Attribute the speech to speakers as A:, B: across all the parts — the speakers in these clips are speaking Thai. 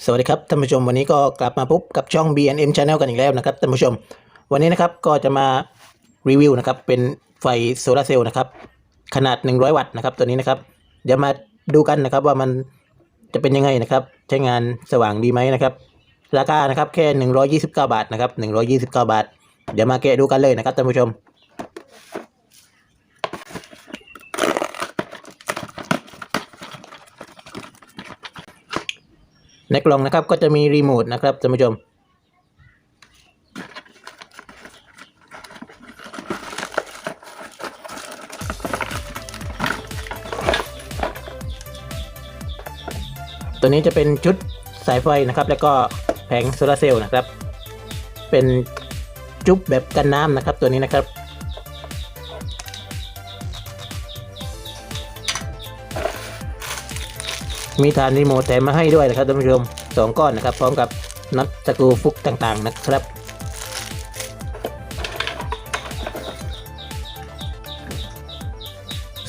A: สวัสดีครับท่านผู้ชมวันนี้ก็กลับมาพบกับช่อง BNM Channel กันอีกแล้วนะครับท่านผู้ชม วันนี้นะครับก็จะมารีวิวนะครับเป็นไฟโซลาเซลล์นะครับขนาด 100 วัตต์นะครับตัวนี้นะครับเดี๋ยวมาดูกันนะครับว่ามันจะเป็นยังไงนะครับใช้งานสว่างดีไหมนะครับราคานะครับแค่ 129 บาทนะครับ129 บาท เดี๋ยวมาแกะดูกันเลยนะครับท่านผู้ชม ในกล่องนะครับก็จะมีรีโมทนะครับท่านผู้ชม ตัวนี้จะเป็นชุดสายไฟนะครับ แล้วก็แผงโซลาเซลล์นะครับ เป็นจุ๊บแบบกันน้ำนะครับตัวนี้นะครับ มีฐานรีโมทแถมมาให้ด้วยนะครับท่านผู้ชมสองก้อนนะครับ พร้อมกับน็อตสกรูฟุกต่างๆนะครับ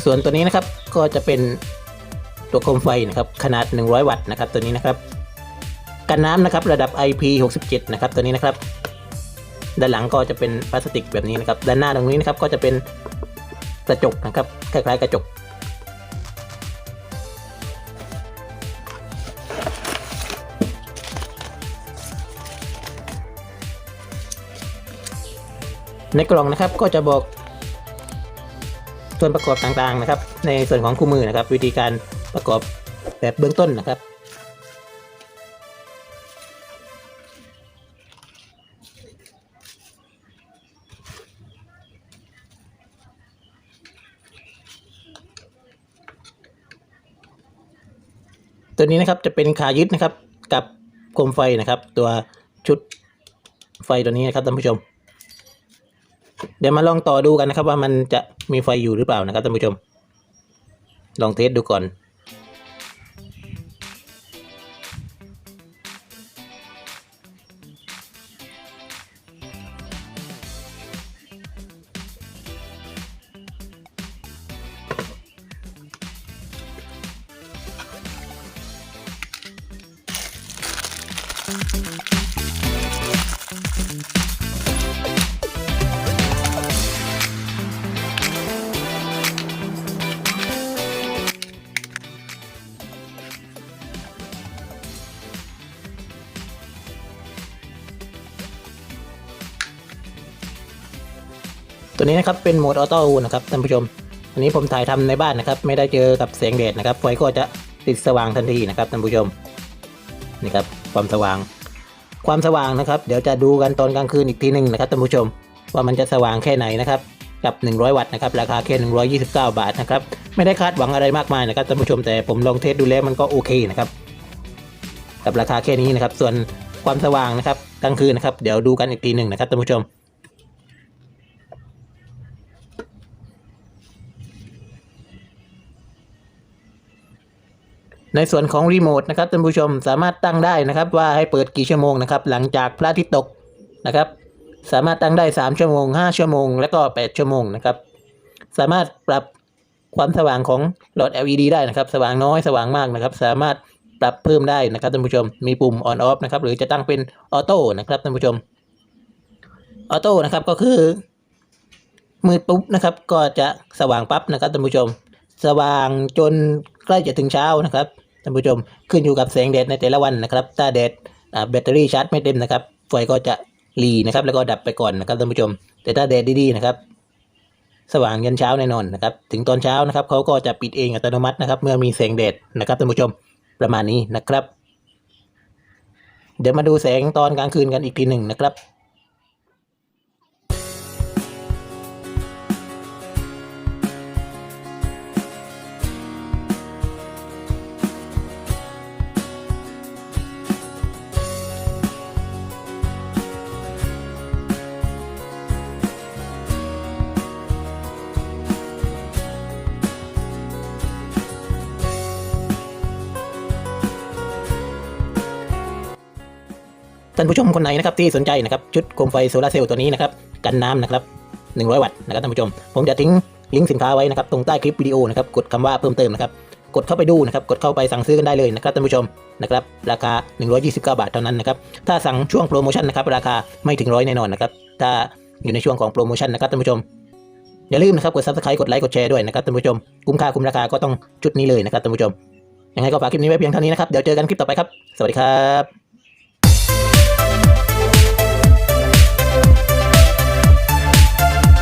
A: ส่วนตัวนี้นะครับก็จะเป็นตัวโคมไฟนะครับขนาด 100 วัตต์นะครับตัวนี้นะครับ กันน้ำนะครับระดับ IP67 นะครับตัวนี้นะครับด้านหลังก็จะเป็นพลาสติกแบบนี้นะครับ ด้านหน้าตรงนี้นะครับก็จะเป็นกระจกนะครับคล้ายๆกระจก ในกล่องนะครับก็จะบอกส่วนประกอบต่างๆนะครับ ในส่วนของคู่มือนะครับ วิธีการประกอบแบบเบื้องต้นนะครับ ตัวนี้นะครับจะเป็นขายึดนะครับกับโคมไฟนะครับ ตัวชุดไฟตัวนี้นะครับท่านผู้ชม เดี๋ยวมาลองต่อดูกันนะครับ ว่ามันจะมีไฟอยู่หรือเปล่านะครับท่านผู้ชม ลองเทสดูก่อน ตัวนี้นะครับเป็นโหมดออโต้นะครับท่านผู้ชมอันนี้ผมถ่ายทำในบ้านนะครับ ไม่ได้เจอกับแสงแดดนะครับไฟก็จะติดสว่างทันทีนะครับท่านผู้ชมนี่ครับความสว่าง ความสว่างนะครับ เดี๋ยวจะดูกันตอนกลางคืนอีกทีหนึ่งนะครับท่านผู้ชม ว่ามันจะสว่างแค่ไหนนะครับกับ 100 วัตต์นะครับราคาแค่ 129 บาทนะครับไม่ได้คาดหวังอะไรมากมายนะครับท่านผู้ชมแต่ผมลองเทสดูแล้วมันก็โอเคนะครับกับราคาแค่นี้นะครับ ส่วนความสว่างนะครับกลางคืนนะครับ เดี๋ยวดูกันอีกทีหนึ่งนะครับท่านผู้ชม ในส่วนของรีโมทนะครับท่านผู้ชมสามารถตั้งได้นะครับ ว่าให้เปิดกี่ชั่วโมงนะครับ หลังจากพระอาทิตย์ตกนะครับ สามารถตั้งได้ 3 ชั่วโมง 5 ชั่วโมง และก็ 8 ชั่วโมงนะครับ สามารถปรับความสว่างของหลอด LED ได้นะครับ สว่างน้อยสว่างมากนะครับ สามารถปรับเพิ่มได้นะครับท่านผู้ชม มีปุ่ม on off นะครับ หรือจะตั้งเป็นออโต้นะครับท่านผู้ชมออโต้นะครับก็คือมืดปุ๊บนะครับ ก็จะสว่างปั๊บนะครับท่านผู้ชม สว่างจนใกล้จะถึงเช้านะครับ ท่านผู้ชมขึ้นอยู่กับแสงแดดในแต่ละวันนะครับถ้าแดดแบตเตอรี่ชาร์จไม่เต็มนะครับไฟก็จะรีนะครับแล้วก็ดับไปก่อนนะครับท่านผู้ชม แต่ถ้าแดดดีๆนะครับ สว่างยันเช้าแน่นอนนะครับ ถึงตอนเช้านะครับเขาก็จะปิดเองอัตโนมัตินะครับ เมื่อมีแสงแดดนะครับท่านผู้ชมประมาณนี้นะครับ เดี๋ยวมาดูแสงตอนกลางคืนกันอีกทีหนึ่งนะครับ ท่านผู้ชมคนไหนนะครับที่สนใจนะครับชุดโคมไฟโซลาเซลล์ตัวนี้นะครับกันน้ำนะครับ100 วัตต์นะครับท่านผู้ชม ผมจะทิ้งลิงก์สินค้าไว้นะครับตรงใต้คลิปวิดีโอนะครับกดคำว่าเพิ่มเติมนะครับกดเข้าไปดูนะครับกดเข้าไปสั่งซื้อกันได้เลยนะครับท่านผู้ชมนะครับราคา 129 บาทเท่านั้นนะครับถ้าสั่งช่วงโปรโมชั่นนะครับราคาไม่ถึงร้อยแน่นอนนะครับถ้าอยู่ในช่วงของโปรโมชั่นนะครับท่านผู้ชมอย่าลืมนะครับกด subscribe กดไลค์กดแชร์ด้วยนะครับท่านผู้ชมคุ้มค่าคุ้มราคาก็ต้องชุดนี้เลยนะครับท่านผู้ชมยังไงก็ฝากคลิปนี้ไว้เพียงเท่านี้นะครับเดี๋ยวเจอกันคลิปต่อไปครับ สวัสดีครับ